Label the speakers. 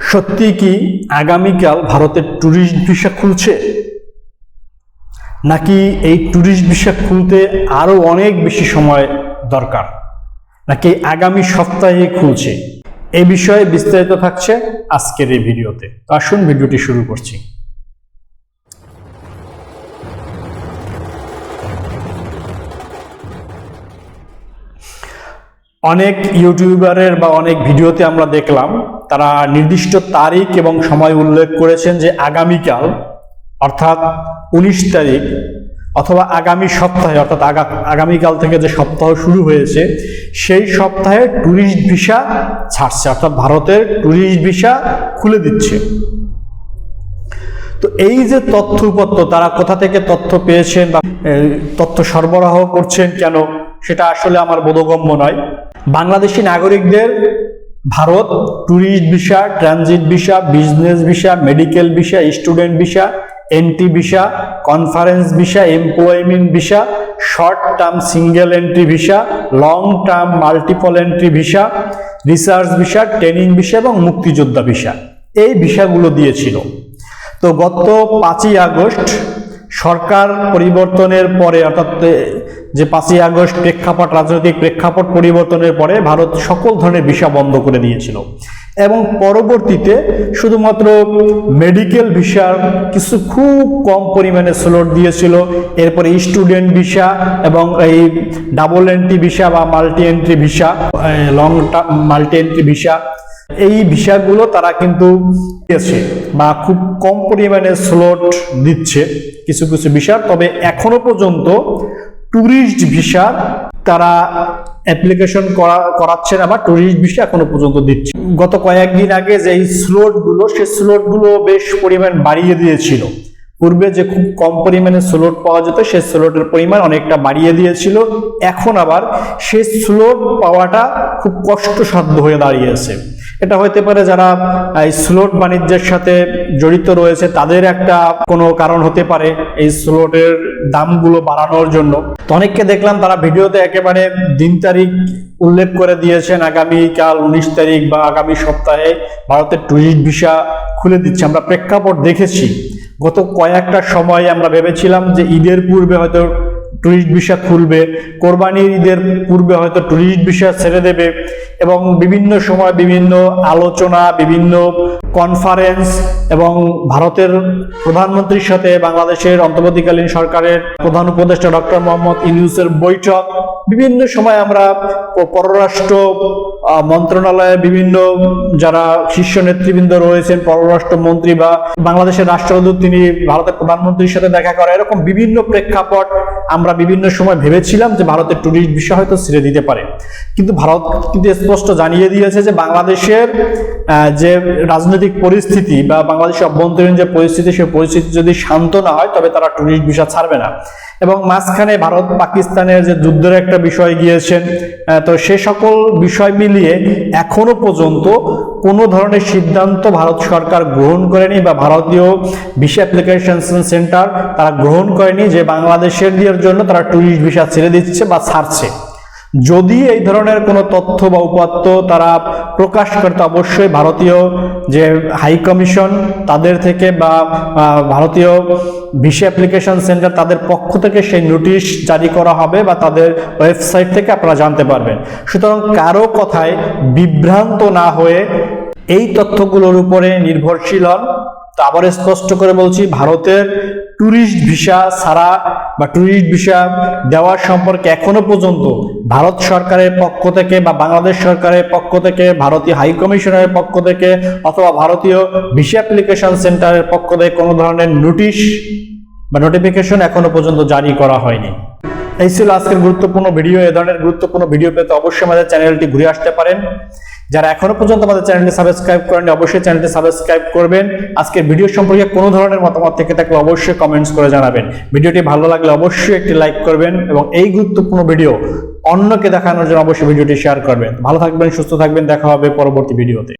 Speaker 1: সত্যি কি আগামীকাল ভারতের ট্যুরিস্ট ভিসা খুলছে? নাকি এই ট্যুরিস্ট ভিসা খুলতে আরও অনেক বেশি সময় দরকার? নাকি আগামী সপ্তাহে খুলছে? এই বিষয়ে বিস্তারিত থাকছে আজকের এই ভিডিওতে। তো আসুন ভিডিওটি শুরু করছি। অনেক ইউটিউবারের বা অনেক ভিডিওতে আমরা দেখলাম তারা নির্দিষ্ট তারিখ এবং সময় উল্লেখ করেছেন যে আগামীকাল, অর্থাৎ উনিশ তারিখ অথবা আগামী সপ্তাহে, অর্থাৎ আগা- আগামীকাল থেকে যে সপ্তাহ শুরু হয়েছে, সেই সপ্তাহে ট্যুরিস্ট ভিসা ছাড়ছে, অর্থাৎ ভারতের ট্যুরিস্ট ভিসা খুলে দিচ্ছে। তো এই যে তথ্য তথ্যপত্র তারা কোথা থেকে তথ্য পেয়েছেন বা তথ্য সরবরাহ করছেন কেন, সেটা আসলে আমার বোধগম্য নয়। বাংলাদেশি নাগরিকদের Bharat tourist visa transit visa business visa medical visa student visa entry visa conference visa employment visa short term single entry visa long term multiple entry visa research visa training visa এবং মুক্তিযোদ্ধা visa এই ভিসাগুলো দিয়েছিল। তো গত পাঁচই August সরকার পরিবর্তনের পরে, অর্থাৎ যে পাঁচই আগস্ট প্রেক্ষাপট, রাজনৈতিক প্রেক্ষাপট পরিবর্তনের পরে ভারত সকল ধরনের ভিসা বন্ধ করে দিয়েছিল। এবং পরবর্তীতে শুধুমাত্র মেডিকেল ভিসার কিছু খুব কম পরিমাণে স্লট দিয়েছিল। এরপরে স্টুডেন্ট ভিসা এবং এই ডাবল এন্ট্রি ভিসা বা multi entry visa long term multi entry visa এই ভিসাগুলো তারা কিন্তু দিয়েছে বা খুব কম পরিমাণে স্লট দিচ্ছে কিছু কিছু ভিসা তবে এখনও পর্যন্ত ট্যুরিস্ট ভিসা তারা অ্যাপ্লিকেশন করা, করাচ্ছে না ট্যুরিস্ট ভিসা এখনও পর্যন্ত দিচ্ছে। গত কয়েকদিন আগে যে এই স্লটগুলো সে স্লটগুলো বেশ পরিমাণ বাড়িয়ে দিয়েছিল। পূর্বে যে খুব কম পরিমাণে স্লোট পাওয়া যেত সেই স্লোটের পরিমাণ অনেকটা বাড়িয়ে দিয়েছিল। এখন আবার সেই স্লোট পাওয়াটা খুব কষ্টসাধ্য হয়ে দাঁড়িয়েছে। এটা হতে পারে যারা, এই স্লোট বাণিজ্যের সাথে জড়িত রয়েছে, তাদের একটা কোনো কারণ হতে পারে এই স্লোটের দামগুলো বাড়ানোর জন্য। তো অনেককে দেখলাম তারা ভিডিওতে একেবারে দিন তারিখ উল্লেখ করে দিয়েছেন, আগামীকাল উনিশ তারিখ বা আগামী সপ্তাহে ভারতের ট্যুরিস্ট ভিসা খুলে দিচ্ছে। আমরা প্রেক্ষাপট দেখেছি। গত কয়েকটা সময় আমরা ভেবেছিলাম যে ঈদের পূর্বে হয়তো ট্যুরিস্ট ভিসা খুলবে। কোরবানির ঈদের পূর্বে হয়তো ট্যুরিস্ট ভিসা ছেড়ে দেবে এবং বিভিন্ন সময় বিভিন্ন আলোচনা, বিভিন্ন কনফারেন্স এবং ভারতের প্রধানমন্ত্রীর সাথে বাংলাদেশের অন্তর্বর্তীকালীন সরকারের প্রধান উপদেষ্টা ডক্টর মোহাম্মদ ইউনুসের বৈঠক। বিভিন্ন সময় আমরা পররাষ্ট্র মন্ত্রণালয়ে বিভিন্ন যারা শীর্ষ নেতৃবৃন্দ রয়েছেন পররাষ্ট্র মন্ত্রী বা বাংলাদেশের রাষ্ট্রদূত, তিনি ভারতের প্রধানমন্ত্রীর সাথে দেখা করে, এরকম বিভিন্ন প্রেক্ষাপট আমরা বিভিন্ন সময় ভেবেছিলাম যে ভারতের ট্যুরিস্ট বিষয় হয়তো ছেড়ে দিতে পারে। কিন্তু ভারত কিন্তু স্পষ্ট জানিয়ে দিয়েছে যে বাংলাদেশের যে রাজনৈতিক পরিস্থিতি বা বাংলাদেশের অভ্যন্তরীণ যে পরিস্থিতি, সেই পরিস্থিতি যদি শান্ত না হয়, তবে তারা ট্যুরিস্ট ভিসা ছাড়বে না। এবং মাঝখানে ভারত পাকিস্তানের যে যুদ্ধের একটা বিষয় গিয়েছেন তো সে সকল বিষয় মিলিয়ে এখনও পর্যন্ত কোনো ধরনের সিদ্ধান্ত ভারত সরকার গ্রহণ করেনি বা ভারতীয় ভিসা অ্যাপ্লিকেশন সেন্টার তারা গ্রহণ করেনি যে বাংলাদেশের জন্য তারা টুরিস্ট ভিসা ছেড়ে দিচ্ছে বা ছাড়ছে। যদি এই ধরনের কোনো তথ্য বা উপাত্ত তারা প্রকাশ করতে, অবশ্যই ভারতীয় যে হাই কমিশন তাদের থেকে বা ভারতীয় ভিসা অ্যাপ্লিকেশন সেন্টার তাদের পক্ষ থেকে সেই নোটিশ জারি করা হবে বা তাদের ওয়েবসাইট থেকে আপনারা জানতে পারবেন। সুতরাং কারও কথায় বিভ্রান্ত না হয়ে এই তথ্যগুলোর উপরে নির্ভরশীল হন। তো আবার স্পষ্ট করে বলছি, ভারতের ট্যুরিস্ট ভিসা ছাড়া বা ট্যুরিস্ট ভিসা দেওয়ার সম্পর্কে এখনও পর্যন্ত ভারত সরকারের পক্ষ থেকে বা বাংলাদেশ সরকারের পক্ষ থেকে, ভারতীয় হাই কমিশনের পক্ষ থেকে অথবা ভারতীয় ভিসা অ্যাপ্লিকেশন সেন্টারের পক্ষ থেকে কোনো ধরনের নোটিশ বা নোটিফিকেশন এখনও পর্যন্ত জারি করা হয়নি। এই ছিল আজকের গুরুত্বপূর্ণ ভিডিও। এ ধরনের গুরুত্বপূর্ণ ভিডিও পেতে অবশ্যই আমাদের চ্যানেলটি ঘুরে আসতে পারেন। যারা এখনও পর্যন্ত আমাদের চ্যানেলটি সাবস্ক্রাইব করেননি, অবশ্যই চ্যানেলটি সাবস্ক্রাইব করবেন। আজকের ভিডিও সম্পর্কে কোনো ধরনের মতামত থেকে থাকলে অবশ্যই কমেন্টস করে জানাবেন। ভিডিওটি ভালো লাগলে অবশ্যই একটি লাইক করবেন এবং এই গুরুত্বপূর্ণ ভিডিও অন্যকে দেখানোর জন্য অবশ্যই ভিডিওটি শেয়ার করবেন। ভালো থাকবেন, সুস্থ থাকবেন, দেখা হবে পরবর্তী ভিডিওতে।